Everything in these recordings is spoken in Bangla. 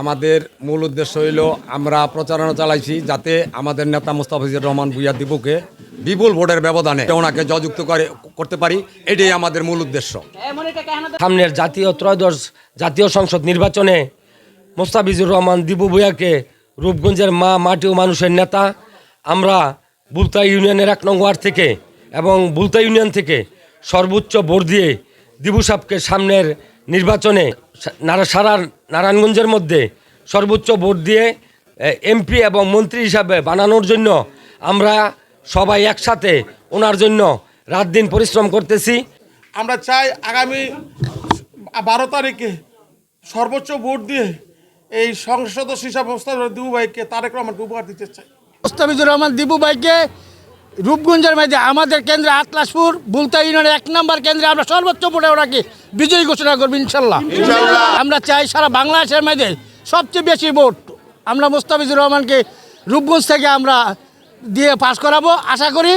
আমাদের মূল উদ্দেশ্য হইল, আমরা প্রচারণা চালাইছি যাতে আমাদের নেতা মুস্তাফিজুর রহমান ভুইয়া দিবুকে বিপুল ভোটের ব্যবধানে ওনাকে জয়যুক্ত করে, করতে পারি, এটাই আমাদের মূল উদ্দেশ্য। সামনের জাতীয় ত্রয়োদশ জাতীয় সংসদ নির্বাচনে মোস্তাফিজুর রহমান দিবু ভুইয়াকে রূপগঞ্জের মা, মাটি ও মানুষের নেতা, আমরা বুলতা ইউনিয়নের এক নং ওয়ার্ড থেকে এবং বুলতা ইউনিয়ন থেকে সর্বোচ্চ ভোট দিয়ে দিবু সাহেবকে সামনের নির্বাচনে সারা নারায়ণগঞ্জের মধ্যে সর্বোচ্চ ভোট দিয়ে এমপি এবং মন্ত্রী হিসাবে বানানোর জন্য আমরা সবাই একসাথে ওনার জন্য রাত দিন পরিশ্রম করতেছি। আমরা চাই আগামী বারো তারিখে সর্বোচ্চ ভোট দিয়ে এই সংসদ হিসাবে দিবু ভাইকে তারেক রহমানকে উপহার দিতে চাই। মোস্তাফিজুর রহমান দিবু ভাইকে রূপগঞ্জের মধ্যে আমাদের কেন্দ্রে আতলাসপুর বুলতা ইউনিয়নের এক নম্বর কেন্দ্রে আমরা সর্বোচ্চ ভোটে ওনাকে বিজয়ী ঘোষণা করব ইনশাল্লাহ। আমরা চাই সারা বাংলাদেশের মধ্যে সবচেয়ে বেশি ভোট আমরা মোস্তাফিজুর রহমানকে রূপগঞ্জ থেকে আমরা দিয়ে পাস করাবো। আশা করি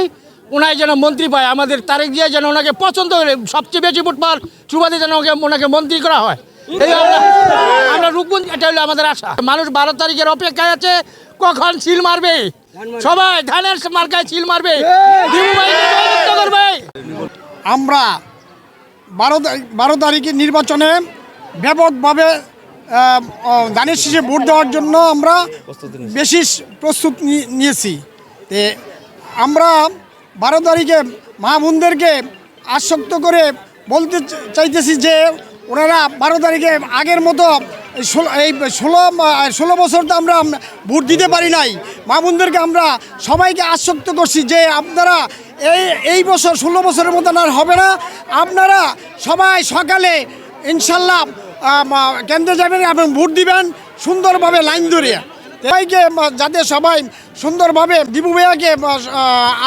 ওনায় যেন মন্ত্রী পায় আমাদের তারিখ দিয়ে যেন ওনাকে পছন্দ করে সবচেয়ে বেশি ভোট পাওয়ার সুবাদে যেন ওকে ওনাকে মন্ত্রী করা হয়। এই আমরা রূপগঞ্জ এটা হলো আমাদের আশা। মানুষ বারো তারিখের অপেক্ষায় আছে কখন সিল মারবে? সবাই ধানের মার্কায় সিল মারবে। করবে। আমরা বারো বারো তারিখের নির্বাচনে ব্যাপকভাবে দানের শীষে ভোট দেওয়ার জন্য আমরা বেশি প্রস্তুত নিয়েছি। তে আমরা বারো তারিখে মা বোনদেরকে আশ্বস্ত করে বলতে চাইতেছি যে ওনারা বারো তারিখে আগের মতো এই ষোলো ষোলো বছর তো আমরা ভোট দিতে পারি নাই। মামুনদেরকে আমরা সবাইকে আশ্বস্ত করছি যে আপনারা এই এই বছর ষোলো বছরের মতন আর হবে না। আপনারা সবাই সকালে ইনশাল্লাহ কেন্দ্রে যাবেন এবং ভোট দিবেন সুন্দরভাবে লাইন ধরে সবাইকে যাতে সবাই সুন্দরভাবে দিবু ভাইয়াকে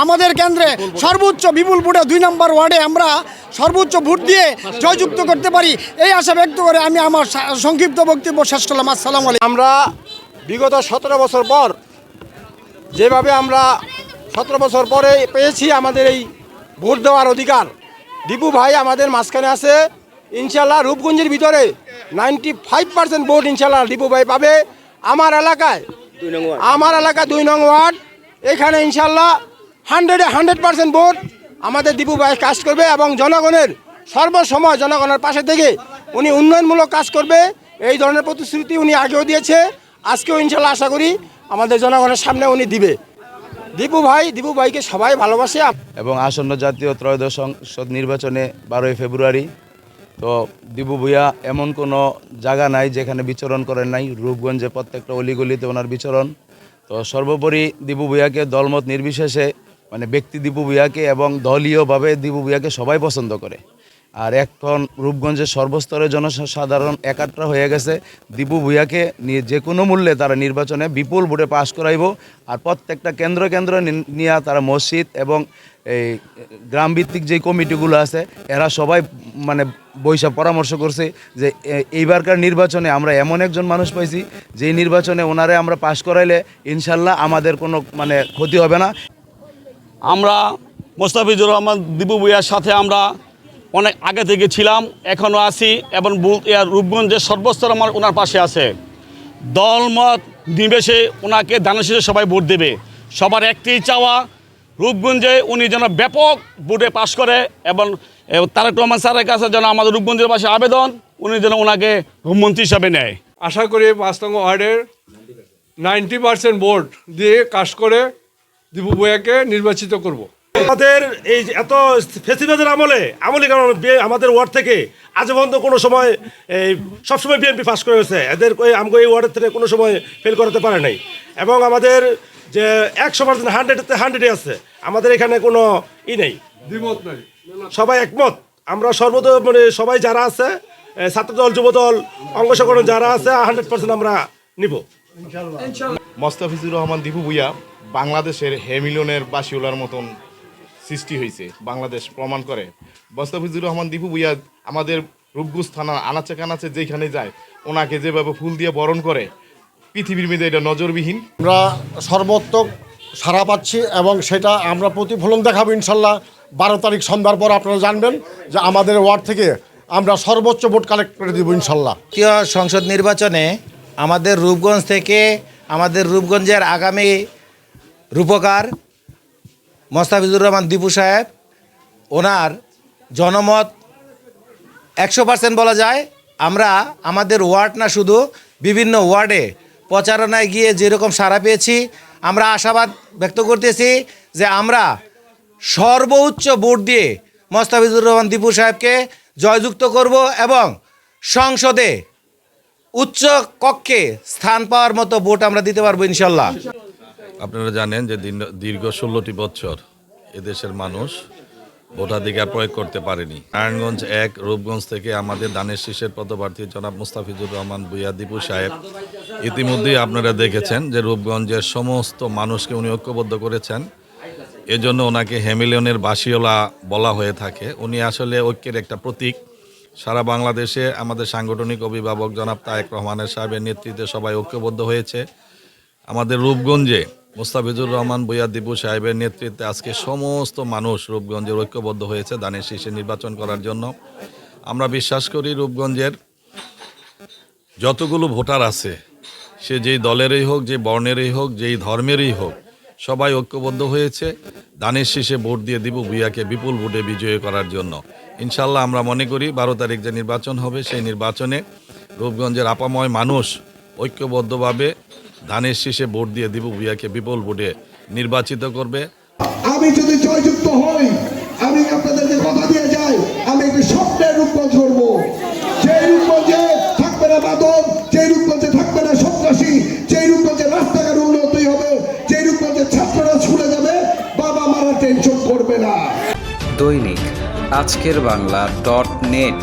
আমাদের কেন্দ্রে সর্বোচ্চ বিপুল ভোটে দুই নম্বর ওয়ার্ডে আমরা সর্বোচ্চ ভোট দিয়ে জয়যুক্ত করতে পারি। এই আশা ব্যক্ত করে আমি আমার সংক্ষিপ্ত বক্তব্য শেষ করলাম। আসসালামু আলাইকুম। আমরা বিগত সতেরো বছর পর যেভাবে আমরা সতেরো বছর পরে পেয়েছি আমাদের এই ভোট দেওয়ার অধিকার, দীপু ভাই আমাদের মাঝখানে আছে। ইনশাল্লাহ রূপগঞ্জের ভিতরে নাইনটি ফাইভ পার্সেন্ট ভোট ইনশাল্লাহ দীপু ভাই পাবে। আমার এলাকায় আমার এলাকা দুই নং ওয়ার্ড। এখানে ইনশাল্লাহ হান্ড্রেডে হান্ড্রেড পার্সেন্ট ভোট আমাদের দীপু ভাই কাজ করবে এবং জনগণের সর্বসময় জনগণের পাশে থেকে উনি উন্নয়নমূলক কাজ করবে। এই ধরনের প্রতিশ্রুতি উনি আগেও দিয়েছে। আজকেও ইনশাল্লাহ আশা করি আমাদের জনগণের সামনে উনি দিবে। দীপু ভাই দীপু ভাইকে সবাই ভালোবাসে। এবং আসন্ন জাতীয় ত্রয়োদশ সংসদ নির্বাচনে বারোই ফেব্রুয়ারি তো দিবু ভুইয়া এমন কোনো জায়গা নাই যেখানে বিচরণ করেন নাই। রূপগঞ্জে প্রত্যেকটা অলিগলিতে ওনার বিচরণ। তো সর্বোপরি দিবু ভুইয়াকে দলমত নির্বিশেষে মানে ব্যক্তি দিবু ভুইয়াকে এবং দলীয়ভাবে দিবু ভুইয়াকে সবাই পছন্দ করে। আর এখন রূপগঞ্জের সর্বস্তরের জনসাধারণ একাত্রা হয়ে গেছে। দীপু ভুইয়াকে নিয়ে যে কোনো মূল্যে তারা নির্বাচনে বিপুল ভোটে পাশ করাইব। আর প্রত্যেকটা কেন্দ্র কেন্দ্র নিয়ে তারা মসজিদ এবং এই গ্রামভিত্তিক যে কমিটিগুলো আছে, এরা সবাই মানে বৈশা পরামর্শ করছে যে এইবারকার নির্বাচনে আমরা এমন একজন মানুষ পাইছি, যে নির্বাচনে ওনারে আমরা পাশ করাইলে ইনশাল্লাহ আমাদের কোনো মানে ক্ষতি হবে না। আমরা মোস্তাফিজুর রহমান দিবু ভুইয়ার সাথে আমরা অনেক আগে থেকে ছিলাম এখনও আছি এবং রূপগঞ্জের সর্বস্তর আমার ওনার পাশে আছে। দলমত নিবেশে ওনাকে দানশীলে সবাই ভোট দেবে। সবার একটি চাওয়া রূপগঞ্জে উনি যেন ব্যাপক ভোটে পাশ করে এবং তারেক রহমান স্যারের কাছে যেন আমাদের রূপগঞ্জের পাশে আবেদন উনি যেন ওনাকে মন্ত্রী হিসাবে নেয়। আশা করি পাঁচ নং ওয়ার্ডের নাইনটি পার্সেন্ট ভোট দিয়ে কাজ করে দিবু ভাইয়াকে নির্বাচিত করব। আমাদের এই যে এত ফেসিবাদের আমলে আমলি কারণ আমাদের ওয়ার্ড থেকে আজ পর্যন্ত কোনো সময় এই সবসময় বিএনপি পাস করে গেছে। এদের ওই আমগো এই ওয়ার্ডের থেকে কোনো সময় ফেল করাতে পারে নাই। এবং আমাদের যে একশো পার্সেন্ট হান্ড্রেডতে হান্ড্রেডে আছে। আমাদের এখানে কোনো ই নেই। সবাই একমত। আমরা সর্বত মানে সবাই যারা আছে ছাত্রদল যুবদল অঙ্গ সংগঠন যারা আছে হান্ড্রেড পার্সেন্ট আমরা নিব। মোস্তাফিজুর রহমান দীপু ভুইয়া বাংলাদেশের হেমিলনের বাসিউলার মতন সৃষ্টি হয়েছে বাংলাদেশ প্রমাণ করে। মোস্তাফিজুর রহমান দীপু ভুইয়া আমাদের রূপগুজ থানা আনাচে কানাচে যেখানে যায় ওনাকে যেভাবে ফুল দিয়ে বরণ করে পৃথিবীর মধ্যে এটা নজরবিহীন। আমরা সর্বোত্তক সারা পাচ্ছি এবং সেটা আমরা প্রতিফলন দেখাবো ইনশাল্লাহ। বারো তারিখ সন্ধ্যার পর আপনারা জানবেন যে আমাদের ওয়ার্ড থেকে আমরা সর্বোচ্চ ভোট কালেক্ট করে দিব ইনশাল্লাহ। জাতীয় সংসদ নির্বাচনে আমাদের রূপগঞ্জ থেকে আমাদের রূপগঞ্জের আগামী রূপকার মোস্তাফিজুর রহমান দীপু সাহেব, ওনার জনমত একশো পার্সেন্ট বলা যায়। আমরা আমাদের ওয়ার্ড না শুধু বিভিন্ন ওয়ার্ডে প্রচারণায় গিয়ে যেরকম সাড়া পেয়েছি আমরা আশাবাদ ব্যক্ত করতেছি যে আমরা সর্বোচ্চ ভোট দিয়ে মোস্তাফিজুর রহমান দীপু সাহেবকে জয়যুক্ত করব এবং সংসদে উচ্চ কক্ষে স্থান পাওয়ার মতো ভোট আমরা দিতে পারব ইনশাল্লাহ। আপনারা জানেন যে দীর্ঘ- ষোলোটি বছর এদেশের মানুষ ভোটাধিকার প্রয়োগ করতে পারেনি। নারায়ণগঞ্জ এক, রূপগঞ্জ থেকে আমাদের দানের শীষের পদপ্রার্থী জনাব মুস্তাফিজুর রহমান বুয়া দীপু সাহেব ইতিমধ্যেই আপনারা দেখেছেন যে রূপগঞ্জের সমস্ত মানুষকে উনি ঐক্যবদ্ধ করেছেন। এজন্য ওনাকে হেমিলিয়নের বাসিওলা বলা হয়ে থাকে। উনি আসলে ঐক্যের একটা প্রতীক। সারা বাংলাদেশে আমাদের সাংগঠনিক অভিভাবক জনাব তায়েক রহমানের সাহেবের নেতৃত্বে সবাই ঐক্যবদ্ধ হয়েছে। আমাদের রূপগঞ্জে মোস্তাফিজুর রহমান বইয়া দিবু সাহেবের নেতৃত্বে আজকে সমস্ত মানুষ রূপগঞ্জের ঐক্যবদ্ধ হয়েছে দানের শীষে নির্বাচন করার জন্য। আমরা বিশ্বাস করি রূপগঞ্জের যতগুলো ভোটার আছে, সে যেই দলেরই হোক, যে বর্ণেরই হোক, যেই ধর্মেরই হোক, সবাই ঐক্যবদ্ধ হয়েছে। দানের শীষে ভোট দিয়ে দিব ভুইয়াকে বিপুল ভোটে বিজয়ী করার জন্য। ইনশাল্লাহ আমরা মনে করি বারো তারিখ যে নির্বাচন হবে, সেই নির্বাচনে রূপগঞ্জের আপাময় মানুষ ঐক্যবদ্ধভাবে ধানের শীষে ভোট দিয়ে দিব ভুইয়াকে বিপুল ভোটে নির্বাচিত করবে। আমি যদি জয়যুক্ত হই আমি আপনাদেরকে কথা দিয়ে যাই আমি একটি স্বপ্নের রূপগঞ্জ করব যে রূপগঞ্জে থাকবে না মাদক যে রূপগঞ্জে থাকবে না সন্ত্রাসী যে রূপগঞ্জে রাস্তাঘাট উন্নতি হবে যে রূপগঞ্জে ছাত্ররা ছুটে যাবে বাবা মারা টেনশন করবে না। দৈনিক আজকের বাংলা ডট নেট।